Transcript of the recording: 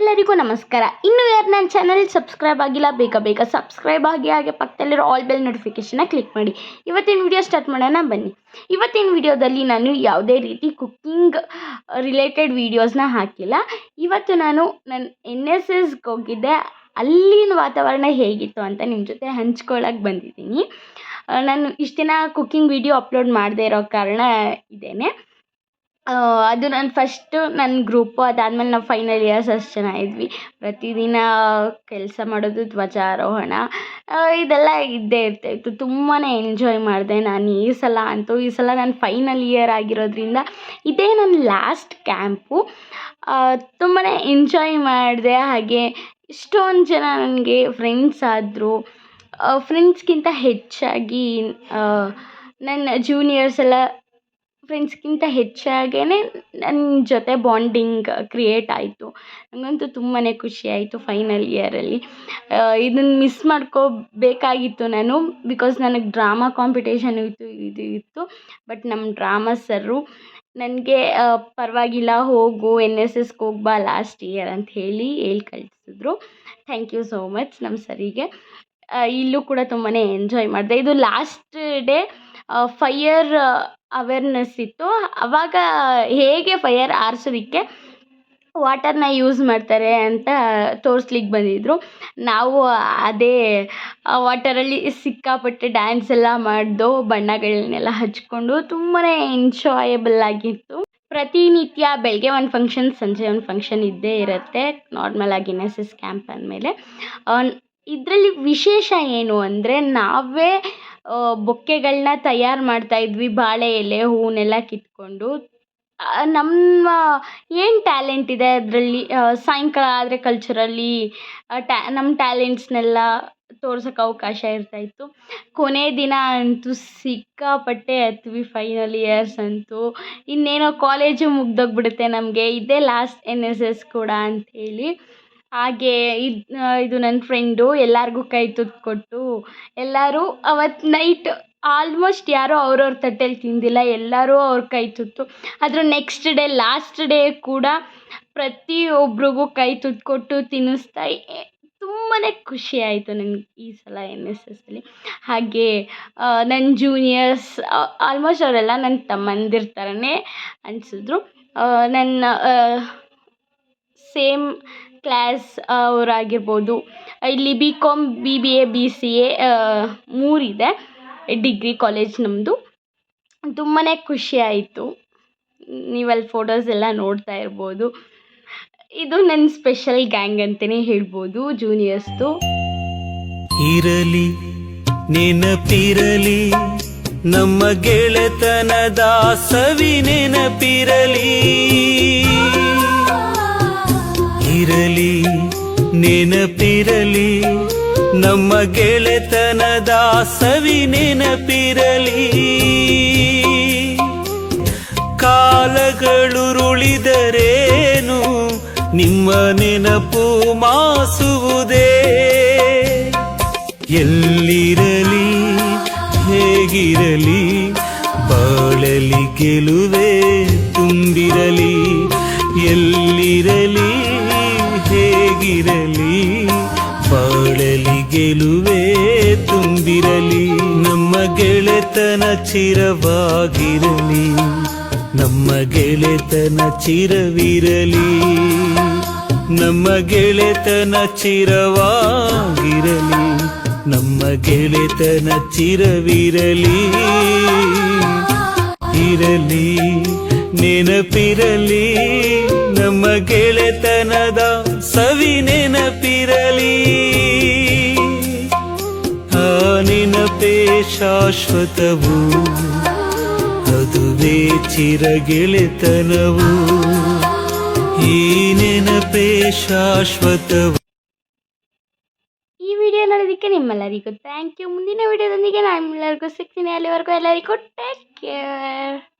ಎಲ್ಲರಿಗೂ ನಮಸ್ಕಾರ. ಇನ್ನು ಯಾರು ನನ್ನ ಚಾನಲ್ ಸಬ್ಸ್ಕ್ರೈಬ್ ಆಗಿಲ್ಲ ಬೇಗ ಬೇಗ ಸಬ್ಸ್ಕ್ರೈಬ್ ಆಗಿ ಹಾಗೆ ಪಕ್ಕದಲ್ಲಿರೋ ಆಲ್ ಬೆಲ್ ನೋಟಿಫಿಕೇಷನ್ನ ಕ್ಲಿಕ್ ಮಾಡಿ. ಇವತ್ತಿನ ವಿಡಿಯೋ ಸ್ಟಾರ್ಟ್ ಮಾಡೋಣ ಬನ್ನಿ. ಇವತ್ತಿನ ವಿಡಿಯೋದಲ್ಲಿ ನಾನು ಯಾವುದೇ ರೀತಿ ಕುಕ್ಕಿಂಗ್ ರಿಲೇಟೆಡ್ ವೀಡಿಯೋಸ್ನ ಹಾಕಿಲ್ಲ. ಇವತ್ತು ನಾನು ನನ್ನ ಎನ್ ಎಸ್ ಎಸ್ಗೆ ಹೋಗಿದ್ದೆ. ಅಲ್ಲಿನ ವಾತಾವರಣ ಹೇಗಿತ್ತು ಅಂತ ನಿಮ್ಮ ಜೊತೆ ಹಂಚ್ಕೊಳ್ಳೋಕೆ ಬಂದಿದ್ದೀನಿ. ನಾನು ಇಷ್ಟು ದಿನ ಕುಕ್ಕಿಂಗ್ ವಿಡಿಯೋ ಅಪ್ಲೋಡ್ ಮಾಡದೇ ಇರೋ ಕಾರಣ ಇದೇನೆ. ಆ, ಅದು ನಾನು ಫಸ್ಟು ನನ್ನ ಗ್ರೂಪು ಅದಾದ್ಮೇಲೆ ನಾವು ಫೈನಲ್ ಇಯರ್ಸ್ ಅಷ್ಟು ಜನ ಇದ್ವಿ. ಪ್ರತಿದಿನ ಕೆಲಸ ಮಾಡೋದು ಧ್ವಜಾರೋಹಣ. ಇದೆಲ್ಲ ಇದ್ದೇ ಇರ್ತಾಯಿತ್ತು ತುಂಬಾ ಎಂಜಾಯ್ ಮಾಡಿದೆ ನಾನು ಈ ಸಲ ಅಂತೂ. ಈ ಸಲ ನಾನು ಫೈನಲ್ ಇಯರ್ ಆಗಿರೋದ್ರಿಂದ ಇದೇ ನನ್ನ ಲಾಸ್ಟ್ ಕ್ಯಾಂಪು ತುಂಬಾ ಎಂಜಾಯ್ ಮಾಡಿದೆ. ಹಾಗೆ ಇಷ್ಟೊಂದು ಜನ ನನಗೆ ಫ್ರೆಂಡ್ಸ್ ಆದರು. ಫ್ರೆಂಡ್ಸ್ಗಿಂತ ಹೆಚ್ಚಾಗಿ ನನ್ನ ಜೂನಿಯರ್ಸ್ ಎಲ್ಲ ಫ್ರೆಂಡ್ಸ್ಗಿಂತ ಹೆಚ್ಚಾಗೇ ನನ್ನ ಜೊತೆ ಬಾಂಡಿಂಗ್ ಕ್ರಿಯೇಟ್ ಆಯಿತು. ನನಗಂತೂ ತುಂಬಾ ಖುಷಿ ಆಯಿತು ಫೈನಲ್ ಇಯರಲ್ಲಿ ಇದನ್ನು ಮಿಸ್ ಮಾಡ್ಕೋಬೇಕಾಗಿತ್ತು ನಾನು ಬಿಕಾಸ್ ನನಗೆ ಡ್ರಾಮಾ ಕಾಂಪಿಟೇಷನ್ ಇತ್ತು, ಇದು ಇತ್ತು. ಬಟ್ ನಮ್ಮ ಡ್ರಾಮಾ ಸರ್ರು ನನಗೆ ಪರವಾಗಿಲ್ಲ ಹೋಗು ಎನ್ ಎಸ್ ಎಸ್ಗೆ ಹೋಗ್ಬಾ ಲಾಸ್ಟ್ ಇಯರ್ ಅಂತ ಹೇಳಿ ಹೇಳಿ ಕಳಿಸಿದ್ರು. ಥ್ಯಾಂಕ್ ಯು ಸೋ ಮಚ್ ನಮ್ಮ ಸರಿಗೆ ಇಲ್ಲೂ ಕೂಡ ತುಂಬಾ ಎಂಜಾಯ್ ಮಾಡಿದೆ. ಇದು ಲಾಸ್ಟ್ ಡೇ ಫೈಯರ್ ಅವೇರ್ನೆಸ್ ಇತ್ತು. ಅವಾಗ ಹೇಗೆ ಫೈಯರ್ ಆರಿಸೋದಕ್ಕೆ ವಾಟರ್ನ ಯೂಸ್ ಮಾಡ್ತಾರೆ ಅಂತ ತೋರಿಸ್ಲಿಕ್ಕೆ ಬಂದಿದ್ದರು ನಾವು ಅದೇ ವಾಟರಲ್ಲಿ ಸಿಕ್ಕಾಪಟ್ಟೆ ಡ್ಯಾನ್ಸ್ ಎಲ್ಲ ಮಾಡಿದೋ, ಬಣ್ಣಗಳನ್ನೆಲ್ಲ ಹಚ್ಕೊಂಡು ತುಂಬಾ ಎಂಜಾಯಬಲ್ ಆಗಿತ್ತು. ಪ್ರತಿನಿತ್ಯ ಬೆಳಗ್ಗೆ ಒಂದು ಫಂಕ್ಷನ್ ಸಂಜೆ ಒಂದು ಫಂಕ್ಷನ್ ಇದ್ದೇ ಇರುತ್ತೆ. ನಾರ್ಮಲ್ ಆಗಿ ಎನ್ ಎಸ್ ಎಸ್ ಕ್ಯಾಂಪ್ ಅಂದಮೇಲೆ. ಇದರಲ್ಲಿ ವಿಶೇಷ ಏನು ಅಂದರೆ ನಾವೇ ಬೊಕ್ಕೆಗಳನ್ನ ತಯಾರು ಮಾಡ್ತಾಯಿದ್ವಿ ಬಾಳೆ ಎಲೆ ಹೂವನ್ನೆಲ್ಲ ಕಿತ್ಕೊಂಡು. ನಮ್ಮ ಏನು ಟ್ಯಾಲೆಂಟ್ ಇದೆ ಅದರಲ್ಲಿ? ಸಾಯಂಕಾಲ ಆದರೆ ಕಲ್ಚರಲ್ಲಿ ಟ್ಯಾ ನಮ್ಮ ಟ್ಯಾಲೆಂಟ್ಸ್ನೆಲ್ಲ ತೋರ್ಸೋಕ್ಕೆ ಅವಕಾಶ ಇರ್ತಾಯಿತ್ತು ಕೊನೆ ದಿನ ಅಂತೂ ಸಿಕ್ಕಾಪಟ್ಟೆ ಅತ್ವಿ ಫೈನಲ್ ಇಯರ್ಸ್ ಅಂತೂ. ಇನ್ನೇನೋ ಕಾಲೇಜು ಮುಗ್ದೋಗ್ಬಿಡುತ್ತೆ ನಮಗೆ. ಇದೇ ಲಾಸ್ಟ್ ಎನ್ ಎಸ್ ಎಸ್ ಕೂಡ ಅಂಥೇಳಿ. ಹಾಗೆ ಇದು ಇದು ನನ್ನ ಫ್ರೆಂಡು ಎಲ್ಲರಿಗೂ ಕೈ ತುತ್ತು ಕೊಟ್ಟು, ಎಲ್ಲರೂ ಅವತ್ತು ನೈಟ್ ಆಲ್ಮೋಸ್ಟ್ ಯಾರೂ ಅವ್ರವ್ರ ತಟ್ಟೆಲಿ ತಿಂದಿಲ್ಲ, ಎಲ್ಲರೂ ಅವ್ರ ಕೈ ತುತ್ತು. ಅದ್ರ ನೆಕ್ಸ್ಟ್ ಡೇ, ಲಾಸ್ಟ್ ಡೇ ಕೂಡ ಪ್ರತಿಯೊಬ್ಬರಿಗೂ ಕೈ ತುತ್ತು ಕೊಟ್ಟು ತಿನ್ನಿಸ್ತಾ ತುಂಬಾ ಖುಷಿ ಆಯಿತು ನನಗೆ ಈ ಸಲ ಎನ್ ಎಸ್ ಎಸ್ಸಲ್ಲಿ. ಹಾಗೆ ನನ್ನ ಜೂನಿಯರ್ಸ್ ಆಲ್ಮೋಸ್ಟ್ ಅವರೆಲ್ಲ ನನ್ನ ತಮ್ಮಂದಿರ್ ಥರನೇ ಅನಿಸಿದ್ರು. ನನ್ನ ಸೇಮ್ ಕ್ಲಾಸ್ ಅವರಾಗಿರ್ಬೋದು. ಇಲ್ಲಿ B com B B A B C A ಮೂರಿದೆ. Degree college ನಮ್ಮದು ತುಂಬಾ ಖುಷಿ ಆಯಿತು. ನೀವಲ್ಲಿ ಫೋಟೋಸ್ ಎಲ್ಲ ನೋಡ್ತಾ ಇರ್ಬೋದು. ಇದು ನನ್ನ ಸ್ಪೆಷಲ್ ಗ್ಯಾಂಗ್ ಅಂತಲೇ ಹೇಳ್ಬೋದು ಜೂನಿಯರ್ಸ್ದು ಇರಲಿ, ನೆನಪಿರಲಿ, ನಮ್ಮ ಗೆಳೆತನದ ಸವಿ ನೆನಪಿರಲಿ. ನೆನಪಿರಲಿ, ನಮ್ಮ ಗೆಳೆತನದ ಸವಿ ನೆನಪಿರಲಿ. ಕಾಲಗಳುರುಳಿದರೇನು ನಿಮ್ಮ ನೆನಪು ಮಾಸುವುದೇ. ಎಲ್ಲಿರಲಿ, ಹೇಗಿರಲಿ, ಬಾಳಲಿ ಗೆಲುವೆ ತುಂಬಿರಲಿ. ಎಲ್ಲಿರಲಿ ಹೇಗಿರಲಿ ಬಾಳಲಿ ಗೆಲುವೆ ತುಂಬಿರಲಿ, ನಮ್ಮ ಗೆಳೆತನ ಚಿರವಾಗಿರಲಿ, ನಮ್ಮ ಗೆಳೆತನ ಚಿರವಿರಲಿ, ನಮ್ಮ ಗೆಳೆತನ ಚಿರವಾಗಿರಲಿ, ನಮ್ಮ ಗೆಳೆತನ ಚಿರವಿರಲಿ. ಇರಲಿ, ನೆನಪಿರಲಿ, ನಮ್ಮ ಗೆಳೆತನದ ಸವಿ ನೆನಪಿರಲಿ. ಆ ನೆನಪೇ ಶಾಶ್ವತವು. ಅದುವೇ ಚಿರಗೆಳೆತನವು. ಈ ನೆನಪೇ ಶಾಶ್ವತವು. ಈ ವಿಡಿಯೋ ನೋಡೋದಕ್ಕೆ ನಿಮ್ಮೆಲ್ಲರಿಗೂ ಥ್ಯಾಂಕ್ ಯು ಮುಂದಿನ ವಿಡಿಯೋದೊಂದಿಗೆ ನಾನು ಎಲ್ಲರಿಗೂ ಸಿಗ್ತೀನಿ. ಅಲ್ಲಿವರೆಗೂ ಎಲ್ಲರಿಗೂ ಟೇಕ್ ಕೇರ್